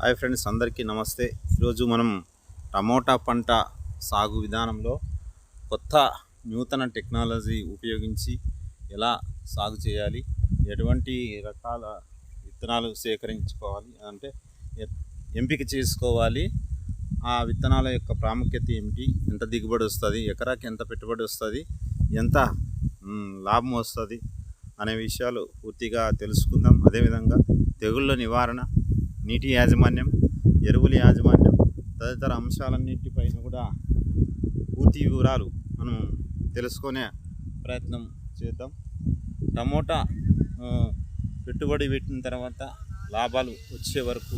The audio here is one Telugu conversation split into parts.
హాయ్ ఫ్రెండ్స్ అందరికీ నమస్తే. ఈరోజు మనం టమోటా పంట సాగు విధానంలో కొత్త నూతన టెక్నాలజీ ఉపయోగించి ఎలా సాగు చేయాలి ఎటువంటి రకాల విత్తనాలు సేకరించుకోవాలి అంటే ఎంపిక చేసుకోవాలి ఆ విత్తనాల యొక్క ప్రాముఖ్యత ఏమిటి ఎంత దిగుబడి వస్తుంది ఎకరాకి ఎంత పెట్టుబడి వస్తుంది ఎంత లాభం వస్తుంది అనే విషయాలు పూర్తిగా తెలుసుకుందాం. అదేవిధంగా తెగుళ్ళ నివారణ నీటి యాజమాన్యం ఎరువుల యాజమాన్యం తదితర అంశాలన్నింటిపైన కూడా పూర్తి వివరాలు మనం తెలుసుకునే ప్రయత్నం చేద్దాం. టమోటా పెట్టుబడి పెట్టిన తర్వాత లాభాలు వచ్చే వరకు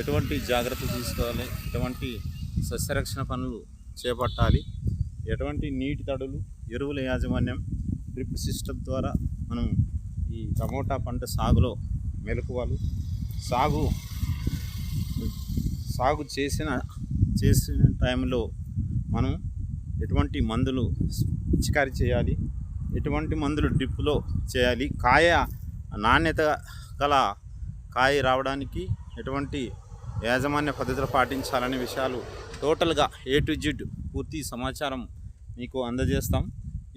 ఎటువంటి జాగ్రత్తలు తీసుకోవాలి? ఎటువంటి సస్యరక్షణ పనులు చేపట్టాలి? ఎటువంటి నీటి తడులు ఎరువుల యాజమాన్యం డ్రిప్ సిస్టమ్ ద్వారా మనం ఈ టమోటా పంట సాగులో మెలకువలు సాగు సాగు చేసిన చేసిన టైంలో మనం ఎటువంటి మందులు పిచికారీ చేయాలి ఎటువంటి మందులు డ్రిప్లో చేయాలి కాయ నాణ్యత గల కాయ రావడానికి ఎటువంటి యాజమాన్య పద్ధతులు పాటించాలనే విషయాలు టోటల్గా ఏ టు జిడ్ పూర్తి సమాచారం మీకు అందజేస్తాం.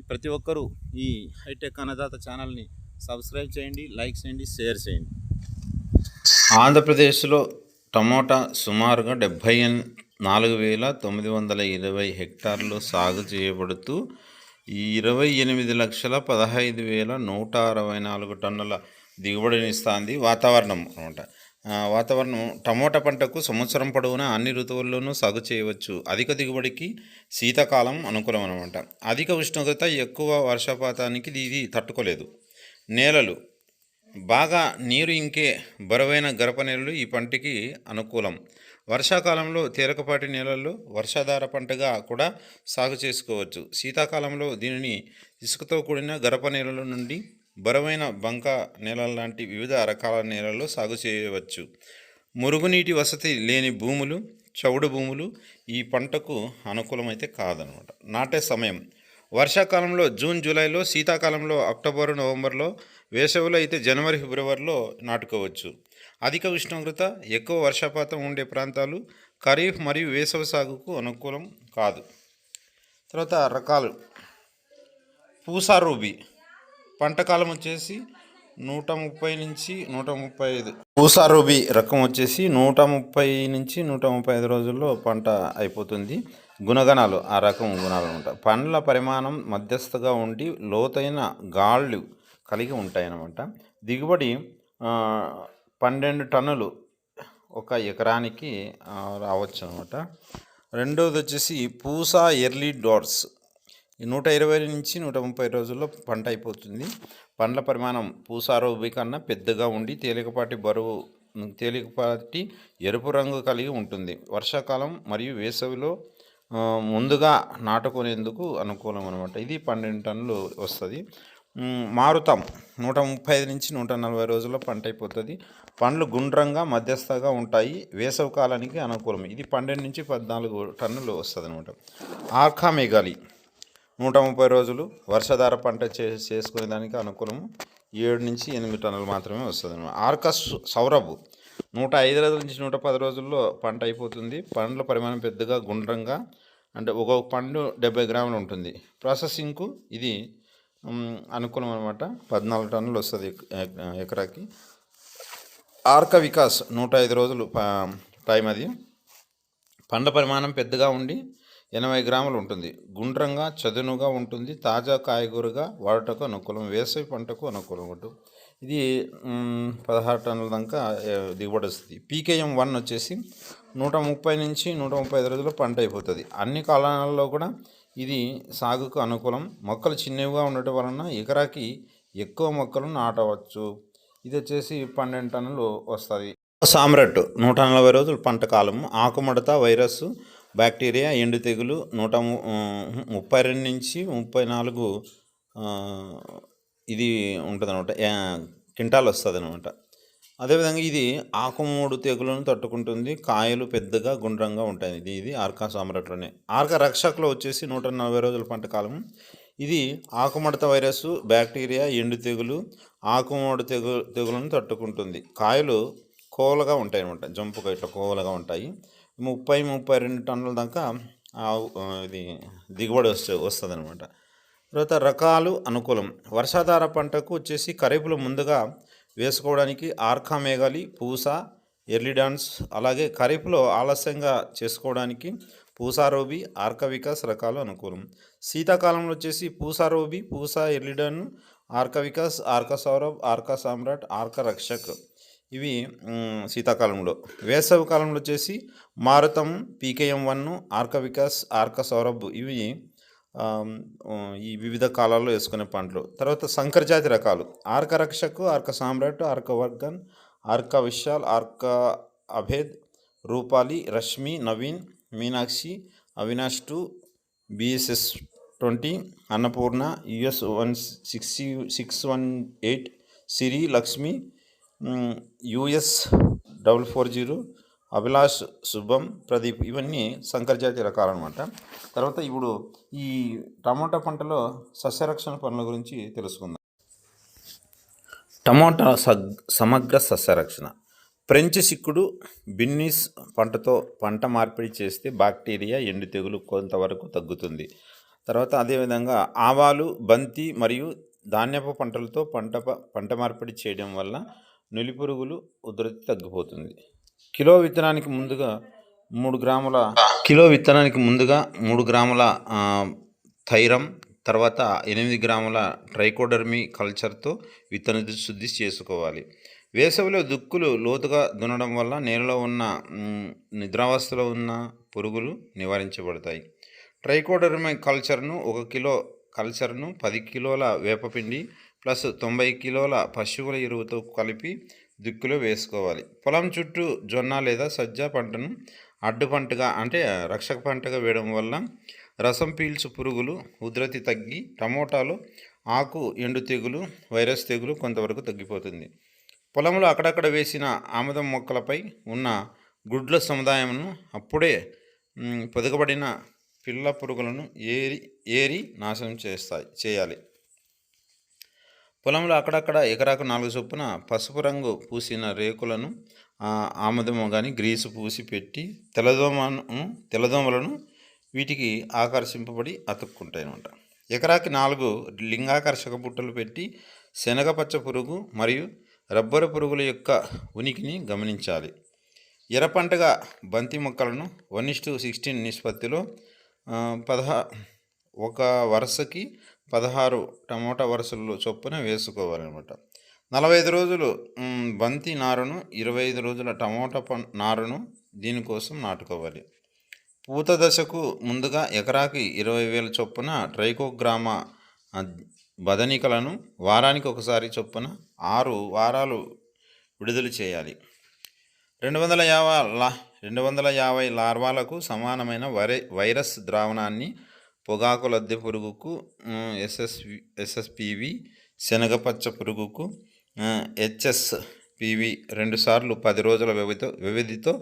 ప్రతి ఒక్కరూ ఈ హైటెక్ అన్నదాత ఛానల్ని సబ్స్క్రైబ్ చేయండి లైక్ చేయండి షేర్ చేయండి. ఆంధ్రప్రదేశ్లో టమోటా సుమారుగా డెబ్భై నాలుగు వేల తొమ్మిది వందల ఇరవై హెక్టార్లు సాగు చేయబడుతూ ఇరవై ఎనిమిది లక్షల పదహైదు వేల నూట అరవై నాలుగు టన్నుల దిగుబడినిస్తుంది వాతావరణం అనమాట. వాతావరణం టమోటా పంటకు సంవత్సరం పొడవునా అన్ని ఋతువుల్లోనూ సాగు చేయవచ్చు. అధిక దిగుబడికి శీతాకాలం అనుకూలం అనమాట అధిక ఉష్ణోగ్రత ఎక్కువ వర్షపాతానికి ఇది తట్టుకోలేదు. నేలలు బాగా నీరు ఇంకే బరువైన గరప నేలలు ఈ పంటకి అనుకూలం. వర్షాకాలంలో తేలికపాటి నేలల్లో వర్షాధార పంటగా కూడా సాగు చేసుకోవచ్చు. శీతాకాలంలో దీనిని ఇసుకతో కూడిన గరప నేలల నుండి బరువైన బంక నేలల లాంటి వివిధ రకాల నేలల్లో సాగు చేయవచ్చు. మురుగునీటి వసతి లేని భూములు చౌడు భూములు ఈ పంటకు అనుకూలమైతే కాదనమాట. నాటే సమయం. వర్షాకాలంలో జూన్ జూలైలో శీతాకాలంలో అక్టోబర్ నవంబర్లో వేసవిలో అయితే జనవరి ఫిబ్రవరిలో నాటుకోవచ్చు. అధిక ఉష్ణోగ్రత ఎక్కువ వర్షపాతం ఉండే ప్రాంతాలు ఖరీఫ్ మరియు వేసవి సాగుకు అనుకూలం కాదు. తర్వాత రకాలు. పూసా రూబీ. పంట కాలం వచ్చేసి నూట ముప్పై నుంచి నూట ముప్పై ఐదు. పూసా రూబీ రకం వచ్చేసి నూట ముప్పై నుంచి నూట ముప్పై ఐదు రోజుల్లో పంట అయిపోతుంది. గుణగణాలు ఆ రకం గుణాలు ఉంటాయి. పండ్ల పరిమాణం మధ్యస్థగా ఉండి లోతైన గాళ్ళు కలిగి ఉంటాయన్నమాట. దిగుబడి పన్నెండు టన్నులు ఒక ఎకరానికి రావచ్చు అనమాట రెండవది వచ్చేసి పూసా ఎర్లీ డోర్స్ ఈ నూట ఇరవై నుంచి నూట ముప్పై రోజుల్లో పంట అయిపోతుంది. పండ్ల పరిమాణం పూసారోబి కన్నా పెద్దగా ఉండి తేలికపాటి బరువు తేలికపాటి ఎరుపు రంగు కలిగి ఉంటుంది. వర్షాకాలం మరియు వేసవిలో ముందుగా నాటుకునేందుకు అనుకూలం అనమాట ఇది పన్నెండు టన్నులు వస్తుంది. మారుతాం. నూట ముప్పై ఐదు నుంచి నూట నలభై రోజుల్లో పంట అయిపోతుంది. పండ్లు గుండ్రంగా మధ్యస్థగా ఉంటాయి. వేసవి కాలానికి అనుకూలం. ఇది పన్నెండు నుంచి పద్నాలుగు టన్నులు వస్తుంది అనమాట ఆర్కా మెగాలి నూట ముప్పై రోజులు వర్షాధార పంట చే చేసుకునే దానికి అనుకూలము ఏడు నుంచి ఎనిమిది టన్నులు మాత్రమే వస్తుంది అనమాట ఆర్కా సౌరభు. నూట ఐదు రోజుల నుంచి నూట పది రోజుల్లో పంట అయిపోతుంది. పండ్ల పరిమాణం పెద్దగా గుండ్రంగా అంటే ఒక్కొక్క పండు డెబ్బై గ్రాములు ఉంటుంది. ప్రాసెసింగ్కు ఇది అనుకూలం అనమాట పద్నాలుగు టన్నులు వస్తుంది ఎకరాకి. ఆర్క వికాస్ నూట ఐదు రోజులు టైం అది. పండ్ల పరిమాణం పెద్దగా ఉండి ఎనభై గ్రాములు ఉంటుంది. గుండ్రంగా చదునుగా ఉంటుంది. తాజా కాయగూరగా వాడుటకు అనుకూలం. వేసవి పంటకు అనుకూలం ఉంటుంది ఇది పదహారు టన్నుల దాకా దిగుబడి వస్తుంది. పీకేఎం వన్ వచ్చేసి నూట ముప్పై నుంచి నూట ముప్పై ఐదు రోజుల్లో పంట అయిపోతుంది. అన్ని కాలాలలో కూడా ఇది సాగుకు అనుకూలం. మొక్కలు చిన్నవిగా ఉండటం వలన ఎకరాకి ఎక్కువ మొక్కలు నాటవచ్చు. ఇది వచ్చేసి పన్నెండు టన్నులు వస్తుంది. సామ్రాట్ నూట నలభై రోజులు పంట కాలం. ఆకుముడత వైరస్ బ్యాక్టీరియా ఎండు తెగులు నూట ము- ముప్పై రెండు నుంచి ముప్పై నాలుగు ఇది ఉంటుంది అనమాట క్వింటాల్ వస్తుంది అనమాట అదేవిధంగా ఇది ఆకుమూడు తెగులను తట్టుకుంటుంది. కాయలు పెద్దగా గుండ్రంగా ఉంటాయి. ఇది ఇది ఆర్కా సామ్రాట్లోనే. ఆర్కా రక్షకులో వచ్చేసి నూట నలభై రోజుల పంట కాలం. ఇది ఆకుమడత వైరస్ బ్యాక్టీరియా ఎండు తెగులు ఆకుమూడు తెగు తెగులను తట్టుకుంటుంది. కాయలు కోవలుగా ఉంటాయి అనమాట జంపుగా ఇట్లా కోవలుగా ఉంటాయి. ముప్పై ముప్పై రెండు టన్నుల దాకా ఆవు ఇది దిగుబడి వస్తే వస్తుంది అనమాట తర్వాత రకాలు అనుకూలం. వర్షాధార పంటకు వచ్చేసి ఖరీఫ్లో ముందుగా వేసుకోవడానికి ఆర్కా మేఘాలి పూస ఎర్లీడాన్స్ అలాగే ఖరీఫ్లో ఆలస్యంగా చేసుకోవడానికి పూసారోబి ఆర్కవికాస్ రకాలు అనుకూలం. శీతాకాలంలో వచ్చేసి పూసారోబి పూసా ఎర్లిడన్ ఆర్కవికాస్ వికాస్ ఆర్కా సౌరభ్ ఆర్క సామ్రాట్ ఆర్క రక్షక్. ఇవి శీతాకాలంలో. వేసవి కాలంలో వచ్చేసి మారుతం పీకేఎం వన్ ఆర్క వికాస్ ఆర్క సౌరభ్ ఇవి ఈ వివిధ కాలాల్లో వేసుకునే పంటలు తర్వాత సంకర జాతి రకాలు. ఆర్క రక్షకు ఆర్క సామ్రాట్ ఆర్క వర్గన్ Arka Vishal Arka Abhed Rupali Rashmi Naveen Meenakshi Avinash two BSS twenty Annapurna US one six six one eight Siri Lakshmi US double four zero Abhilash Shubham Pradeep ఇవన్నీ సంకరజాతి రకాలు అనమాట తర్వాత ఇప్పుడు ఈ టమోటా పంటలో సస్యరక్షణ పనుల గురించి తెలుసుకుందాం. టమోటా సమగ్ర సస్యరక్షణ. ఫ్రెంచ్ సిక్కుడు బిన్నిస్ పంటతో పంట మార్పిడి చేస్తే బాక్టీరియా ఎండు తెగులు కొంతవరకు తగ్గుతుంది. తర్వాత అదేవిధంగా ఆవాలు బంతి మరియు ధాన్యపు పంటలతో పంట ప- పంట మార్పిడి చేయడం వల్ల నులిపురుగులు ఉధృతి తగ్గిపోతుంది. కిలో విత్తనానికి ముందుగా మూడు గ్రాముల కిలో విత్తనానికి ముందుగా మూడు గ్రాముల థైరం తర్వాత ఎనిమిది గ్రాముల ట్రైకోడర్మీ కల్చర్తో విత్తన శుద్ధి చేసుకోవాలి. వేసవిలో దుక్కులు లోతుగా దున్నడం వల్ల నేలలో ఉన్న నిద్రావస్థలో ఉన్న పురుగులు నివారించబడతాయి. ట్రైకోడర్మీ కల్చర్ను ఒక కిలో కల్చర్ను పది కిలోల వేపపిండి ప్లస్ తొంభై కిలోల పశువుల ఎరువుతో కలిపి దిక్కులో వేసుకోవాలి. పొలం చుట్టూ జొన్న లేదా సజ్జ పంటను అడ్డు పంటగా అంటే రక్షక పంటగా వేయడం వల్ల రసం పీల్చు పురుగులు ఉధృతి తగ్గి టమోటాలో ఆకు ఎండు తెగులు వైరస్ తెగులు కొంతవరకు తగ్గిపోతుంది. పొలంలో అక్కడక్కడ వేసిన ఆముదం మొక్కలపై ఉన్న గుడ్ల సముదాయమును అప్పుడే పొదగబడిన పిల్ల పురుగులను ఏరి ఏరి నాశనం చేస్తాయి చేయాలి. పొలంలో అక్కడక్కడ ఎకరాకు నాలుగు చొప్పున పసుపు రంగు పూసిన రేకులను ఆ, కానీ గ్రీసు పూసి పెట్టి తెల్లదోమను తెల్లదోమలను వీటికి ఆకర్షింపబడి అతుక్కుంటాయి ఎకరాకి నాలుగు లింగాకర్షక బుట్టలు పెట్టి శనగపచ్చ పురుగు మరియు రబ్బరు పురుగుల యొక్క ఉనికిని గమనించాలి. ఎర్రపంటగా బంతి మొక్కలను వన్ ఇస్టు సిక్స్టీన్ నిష్పత్తిలో పదహా ఒక వరుసకి పదహారు టమోటా వరుసలు చొప్పున వేసుకోవాలన్నమాట. నలభై ఐదు రోజులు బంతి నారును ఇరవై ఐదు రోజుల టమోటా పం నారును దీనికోసం నాటుకోవాలి. పూత దశకు ముందుగా ఎకరాకి ఇరవై వేల చొప్పున ట్రైకోగ్రామ బదనికలను వారానికి ఒకసారి చొప్పున ఆరు వారాలు విడుదల చేయాలి. రెండు వందల యాభై లా రెండు వందల యాభై లార్వాలకు సమానమైన వై వైరస్ ద్రావణాన్ని పొగాకు లద్దె పురుగుకు ఎస్ఎస్ ఎస్ఎస్పివి శనగపచ్చ పురుగుకు హెచ్ఎస్పివి రెండుసార్లు పది రోజుల వ్యవధితో వ్యవధితో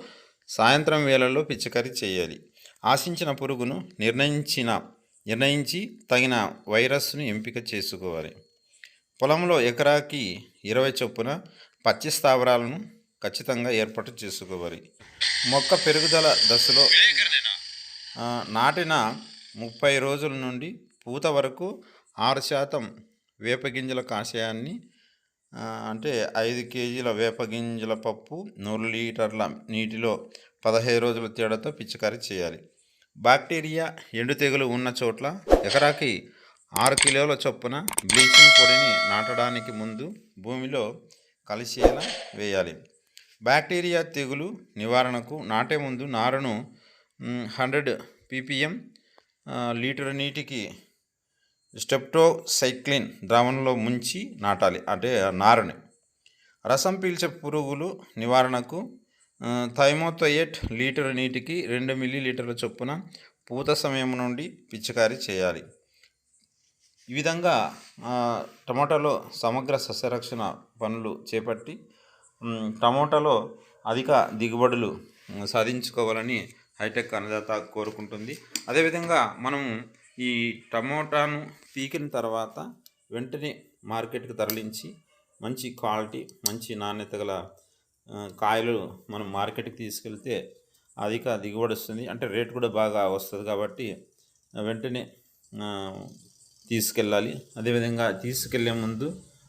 సాయంత్రం వేళల్లో పిచికారీ చేయాలి. ఆశించిన పురుగును నిర్ణయించిన నిర్ణయించి తగిన వైరస్ను ఎంపిక చేసుకోవాలి. పొలంలో ఎకరాకి ఇరవై చొప్పున పచ్చి స్థావరాలను ఖచ్చితంగా ఏర్పాటు చేసుకోవాలి. మొక్క పెరుగుదల దశలో నాటిన ముప్పై రోజుల నుండి పూత వరకు ఆరు శాతం వేపగింజల కాషాయాన్ని అంటే ఐదు కేజీల వేపగింజల పప్పు నూరు లీటర్ల నీటిలో పదహైదు రోజుల తేడాతో పిచికారీ చేయాలి. బ్యాక్టీరియా ఎండు తెగులు ఉన్న చోట్ల ఎకరాకి ఆరు కిలోల చొప్పున బ్లీచింగ్ పొడిని నాటడానికి ముందు భూమిలో కలిసేలా వేయాలి. బ్యాక్టీరియా తెగులు నివారణకు నాటే ముందు నారును హండ్రెడ్ పీపీఎం లీటర్ నీటికి స్టెప్టోసైక్లిన్ ద్రావణంలో ముంచి నాటాలి అంటే నారని. రసం పీల్చే పురుగులు నివారణకు ఆ, థైమోథోయేట్ లీటర్ నీటికి రెండు మిల్లీ లీటర్ల చొప్పున పూత సమయం నుండి పిచికారీ చేయాలి. ఈ విధంగా టమోటాలో సమగ్ర సస్యరక్షణ పనులు చేపట్టి టమోటాలో అధిక దిగుబడులు సాధించుకోవాలని హైటెక్ అన్నదాత కోరుకుంటుంది. అదేవిధంగా మనం ఈ టమోటాను పీకిన తర్వాత వెంటనే మార్కెట్కి తరలించి మంచి క్వాలిటీ మంచి నాణ్యత గల కాయలు మనం మార్కెట్కి తీసుకెళ్తే అధిక దిగుబడి వస్తుంది. అంటే రేట్ కూడా బాగా వస్తుంది కాబట్టి వెంటనే తీసుకెళ్ళాలి. అదేవిధంగా తీసుకెళ్ళే ముందు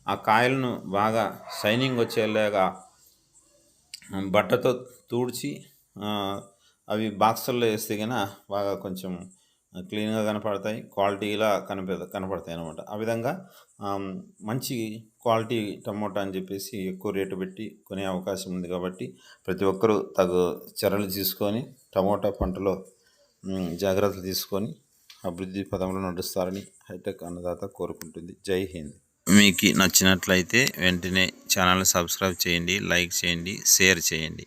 ఆ కాయలను బాగా షైనింగ్ వచ్చేలాగా బట్టతో తుడిచి అవి బాక్సుల్లో వేస్తే కన్నా బాగా కొంచెం క్లీన్గా కనపడతాయి క్వాలిటీలా కనప కనపడతాయి అనమాట ఆ విధంగా మంచి క్వాలిటీ టమోటా అని చెప్పేసి ఎక్కువ రేటు పెట్టి కొనే అవకాశం ఉంది కాబట్టి ప్రతి ఒక్కరూ తగు చర్యలు తీసుకొని టమోటా పంటలో జాగ్రత్తలు తీసుకొని అభివృద్ధి పదంలో నడుస్తారని హైటెక్ అన్నదాత కోరుకుంటుంది. జై హింద్. మీకు నచ్చినట్లయితే వెంటనే ఛానల్ సబ్స్క్రైబ్ చేయండి లైక్ చేయండి షేర్ చేయండి.